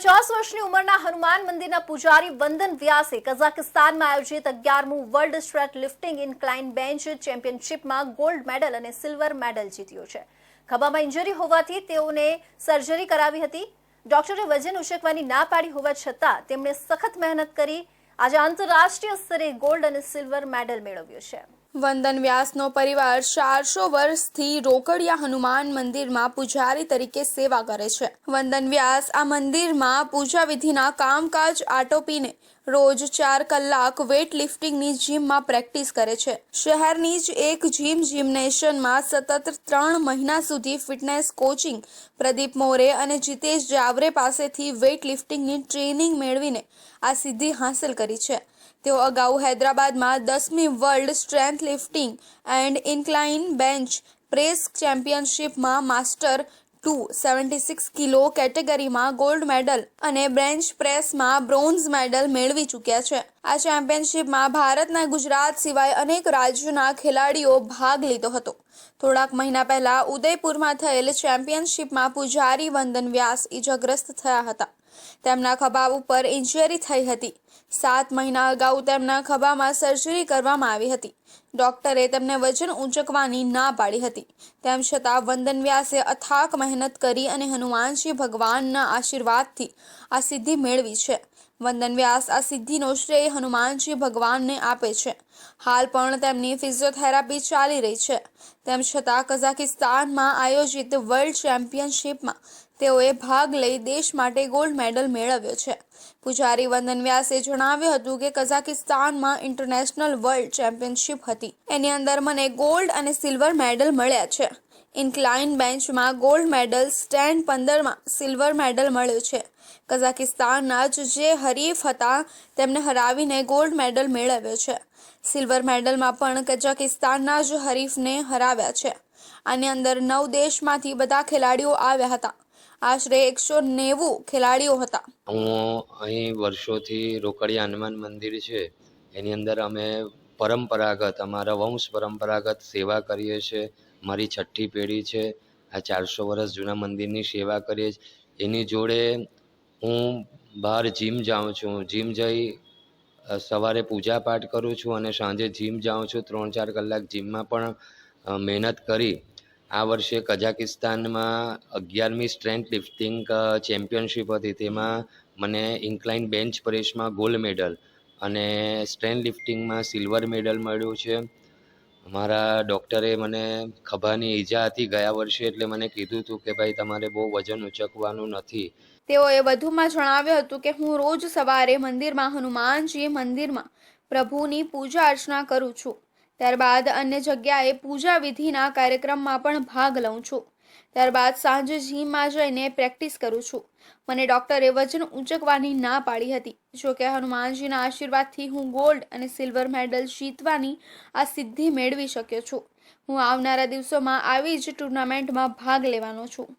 પચાસ વર્ષની ઉંમરના હનુમાન મંદિરના પૂજારી વંદન વ્યાસે કઝાકિસ્તાનમાં આયોજિત અગિયારમું world strength lifting incline bench ચેમ્પિયનશિપમાં gold medal અને સિલ્વર મેડલ જીત્યો છે. ખભામાં ઇન્જરી હોવાથી તેઓને સર્જરી કરાવી હતી. ડોક્ટરે વજન ઉચકવાની ના પાડી હોવા છતાં તેમણે સખત મહેનત કરી. આજે આંતરરાષ્ટ્રીય સ્તરે ગોલ્ડ અને સિલ્વર મેડલ મેળવ્યો છે. વંદન વ્યાસનો પરિવાર ચારસો વર્ષથી રોકડિયા હનુમાન મંદિરમાં પૂજારી તરીકે સેવા કરે છે. વંદન વ્યાસ આ મંદિરમાં પૂજા વિધિના કામકાજ આટોપીને રોજ ચાર કલાક વેઇટ લિફ્ટિંગની જીમમાં પ્રેક્ટિસ કરે છે. શહેરની જ એક જીમ જિમ્નેશિયમમાં સતત ત્રણ મહિના સુધી ફિટનેસ કોચિંગ પ્રદીપ મોરે અને જીતેશ જાવરે પાસેથી વેઇટ લિફ્ટિંગની ટ્રેનિંગ મેળવીને આ સિદ્ધિ હાંસલ કરી છે. તેઓ અગાઉ હૈદરાબાદમાં દસમી world strength lifting and incline bench press ચેમ્પિયનશિપમાં master two seventy six kilo કેટેગરીમાં ગોલ્ડ મેડલ અને બ્રેન્ચ પ્રેસમાં બ્રોન્ઝ મેડલ મેળવી ચૂક્યા છે. આ ચેમ્પિયનશિપમાં ભારતના ગુજરાત સિવાય અનેક રાજ્યોના ખેલાડીઓ ભાગ લીધો હતો. થોડાક મહિના પહેલા ઉદયપુરમાં થયેલ ચેમ્પિયનશિપમાં પૂજારી વંદન વ્યાસ ઇજાગ્રસ્ત થયા હતા. તેમના ખભા ઉપર ઇન્જરી થઈ હતી. સાત મહિના અગાઉ તેમના ખભામાં સર્જરી કરવામાં આવી હતી. ડોક્ટરે તેમને વજન ઊંચકવાની ના પાડી હતી. તેમ છતાં વંદન વ્યાસે અથાક મહેનત કરી અને હનુમાનજી ભગવાનના આશીર્વાદથી આ સિદ્ધિ મેળવી છે. વંદન વ્યાસ આ સિદ્ધિનો શ્રેય હનુમાનજી ભગવાનને આપે છે. હાલ પણ તેમની ફિઝિયોથેરાપી ચાલી રહી છે. તેમ છતાં કઝાકિસ્તાનમાં આયોજિત વર્લ્ડ ચેમ્પિયનશિપમાં તેઓએ ભાગ લઈ દેશ માટે ગોલ્ડ મેડલ મેળવ્યો છે. પૂજારી વંદન વ્યાસે જણાવ્યું હતું કે કઝાકિસ્તાનમાં ઇન્ટરનેશનલ વર્લ્ડ ચેમ્પિયનશિપ હતી. એની અંદર મને ગોલ્ડ અને સિલ્વર મેડલ મળ્યા છે. ઇન્કલાઇન બેન્ચમાં ગોલ્ડ મેડલ, સ્ટેન્ડ પંદરમાં સિલ્વર મેડલ મળ્યો છે. કઝાકિસ્તાનના જ જે હરીફ હતા, તેમને હરાવીને ગોલ્ડ મેડલ મેળવ્યો છે. સિલ્વર મેડલમાં પણ કઝાકિસ્તાનના જ હરીફને હરાવ્યા છે. આની અંદર નવ દેશમાંથી બધા ખેલાડીઓ આવ્યા હતા. આશરે એકસો નેવું ખેલાડીઓ હતા. હું અહીં વર્ષોથી રોકડિયા હનુમાન મંદિર છે. એની અંદર અમે પરંપરાગત, અમારા વંશ પરંપરાગત સેવા કરીએ છીએ. મારી છઠ્ઠી પેઢી છે. આ ચારસો વર્ષ જૂના મંદિરની સેવા કરીએ છીએ. એની જોડે હું બહાર જીમ જાઉં છું. જીમ જઈ સવારે પૂજા પાઠ કરું છું અને સાંજે જીમ જાઉં છું. ત્રણ ચાર કલાક જીમમાં પણ મહેનત કરી. આ વર્ષે કઝાકિસ્તાનમાં અગિયારમી સ્ટ્રેન્થ લિફ્ટિંગ ચેમ્પિયનશિપ હતી. તેમાં મને ઇન્કલાઇન બેન્ચ પ્રેસમાં ગોલ્ડ મેડલ અને સ્ટ્રેન્થ લિફ્ટિંગમાં સિલ્વર મેડલ મળ્યું છે. મારા ડૉક્ટરે મને ખભાની ઈજા હતી ગયા વર્ષે, એટલે મને કીધું હતું કે ભાઈ તમારે બહુ વજન ઉચકવાનું નથી. તેઓએ વધુમાં જણાવ્યું હતું કે હું રોજ સવારે મંદિરમાં હનુમાનજી મંદિરમાં પ્રભુની પૂજા અર્ચના કરું છું. ત્યારબાદ અન્ય જગ્યાએ પૂજા વિધિના કાર્યક્રમમાં પણ ભાગ લઉં છું. ત્યારબાદ સાંજે જીમમાં જઈને પ્રેક્ટિસ કરું છું. મને ડૉક્ટરે વજન ઊંચકવાની ના પાડી હતી. જોકે હનુમાનજીના આશીર્વાદથી હું ગોલ્ડ અને સિલ્વર મેડલ જીતવાની આ સિદ્ધિ મેળવી શક્યો છું. હું આવનારા દિવસોમાં આવી જ ટુર્નામેન્ટમાં ભાગ લેવાનો છું.